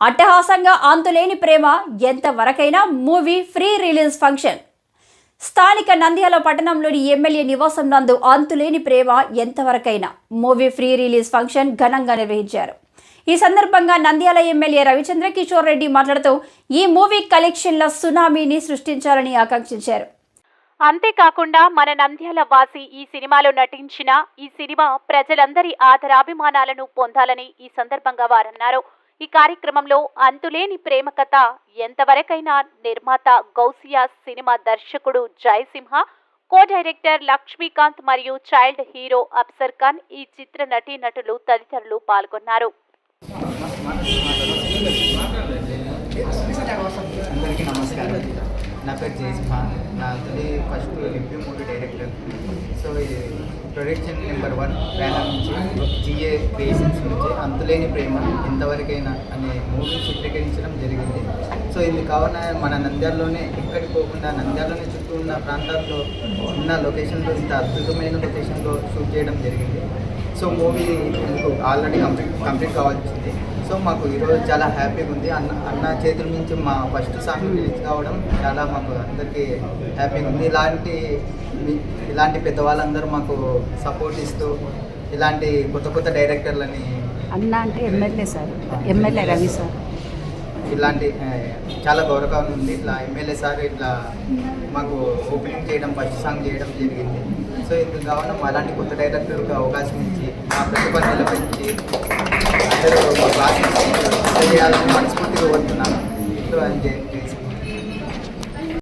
అట్టహాసంగా Anthuleni Prema Enthavarakaina movie pre release function. స్థానిక నంద్యాల పట్టణంలోని ఎమ్మెల్యే నివాసం నందు Anthuleni Prema Enthavarakaina movie pre release function ఘనంగా నిర్వహించారు. ఈ సందర్భంగా నంద్యాల ఎమ్మెల్యే రవిచంద్ర కిషోర్ రెడ్డి మాట్లాడుతూ ఈ మూవీ కలెక్షన్ల సునామీని సృష్టించాలని ఆకాంక్షించారు. అంతేకాకుండా మన నంద్యాల వాసి ఈ సినిమాలో నటించిన ఈ సినిమా ప్రజలందరి ఆదరాభిమానాలను పొందాలని ఈ సందర్భంగా వారన్నారు. ఈ కార్యక్రమంలో అంతులేని ప్రేమ కథ ఎంతవరకైనా నిర్మాత గౌసియా సినిమా దర్శకుడు జయసింహ కో డైరెక్టర్ లక్ష్మీకాంత్ మరియు చైల్డ్ హీరో అప్సర్ ఖాన్ ఈ చిత్ర నటీనటులు తదితరులు పాల్గొన్నారు. అందరికీ నమస్కారం. నా పేరు జయసింహ. నా తొలి first review movie director. So production number one banner నుంచి జిఏ క్రియేషన్స్ నుంచి అంతులేని ప్రేమ ఎంతవరకైనా అనే మూవీ చిత్రీకరించడం జరిగింది. సో ఇది కావున మన నంద్యాలలోనే ఎక్కడికి పోకుండా నంద్యాలలోనే చుట్టూ ఉన్న ప్రాంతాల్లో ఉన్న లొకేషన్లో ఇంత అద్భుతమైన లొకేషన్లో షూట్ చేయడం జరిగింది. So movie already complete complete కావాల్సింది. సో మాకు ఈరోజు చాలా హ్యాపీగా ఉంది. అన్న అన్న చేతుల నుంచి మా ఫస్ట్ సాంగ్ రిలీజ్ కావడం చాలా మాకు అందరికీ హ్యాపీగా ఉంది. ఇలాంటి ఇలాంటి పెద్దవాళ్ళందరూ మాకు సపోర్ట్ ఇస్తూ ఇలాంటి కొత్త కొత్త డైరెక్టర్లని అన్న అంటే MLA sir. MLA Ravi sir. ఇలాంటి చాలా గౌరవంగా ఉంది. ఇట్లా ఎమ్మెల్యే సార్ ఇట్లా మాకు ఓపెనింగ్ చేయడం ఫస్ట్ సాంగ్ చేయడం జరిగింది. సో ఇందుకు కావున అలాంటి కొత్త డైరెక్టర్కి అవకాశం ఇచ్చి మా ప్రతిభను నిలబెట్టి చేయాలని మనస్ఫూర్తిగా కోరుతున్నాను. సో అని